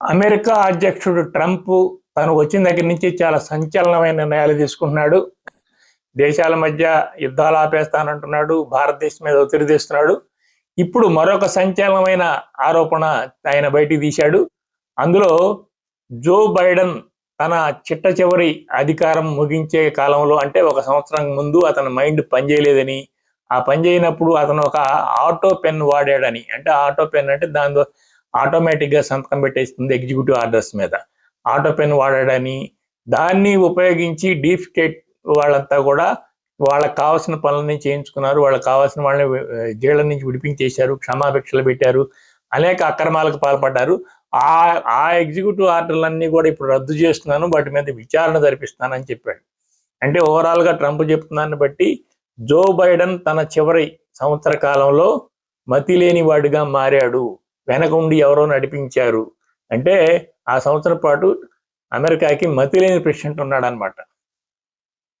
America అధ్యక్షుడు Trump తను వచ్చిన దగ్గర నుంచి చాలా సంచలనమైన నిర్ణయాలు తీసుకుంటున్నాడు. దేశాల మధ్య యుద్ధాలు ఆపేస్తానంటున్నాడు. భారతదేశం మీద ఒత్తిడి తీస్తున్నాడు. ఇప్పుడు మరొక సంచలనమైన ఆరోపణ ఆయన బయటికి తీశాడు. అందులో జో బైడెన్ తన చిట్ట చివరి అధికారం ముగించే కాలంలో అంటే ఒక సంవత్సరం ముందు అతని మైండ్ పనిచేయలేదని ఆ పని చేయనప్పుడు అతను ఒక ఆటో పెన్ వాడాడని. అంటే ఆటో పెన్ అంటే దానిలో ఆటోమేటిక్గా సంతకం పెట్టేస్తుంది ఎగ్జిక్యూటివ్ ఆర్డర్స్ మీద. ఆటో పెన్ వాడాడని దాన్ని ఉపయోగించి డీప్ స్టేట్ వాళ్ళంతా కూడా వాళ్ళకి కావాల్సిన పనులని చేయించుకున్నారు. వాళ్ళకి కావాల్సిన వాళ్ళని జైళ్ళ నుంచి విడిపించేశారు క్షమాభిక్షలు పెట్టారు అనేక అక్రమాలకు పాల్పడ్డారు. ఆ ఆ ఎగ్జిక్యూటివ్ ఆర్డర్లన్నీ కూడా ఇప్పుడు రద్దు చేస్తున్నాను వాటి మీద విచారణ జరిపిస్తున్నానని చెప్పాడు. అంటే ఓవరాల్గా ట్రంప్ చెప్తున్నాన్ని బట్టి జో బైడెన్ తన చివరి సంవత్సర కాలంలో మతి లేని వాడిగా మారాడు. వెనక ఉండి ఎవరో నడిపించారు. అంటే ఆ సంవత్సరం పాటు అమెరికాకి మతి లేని ప్రెసిడెంట్ ఉన్నాడనమాట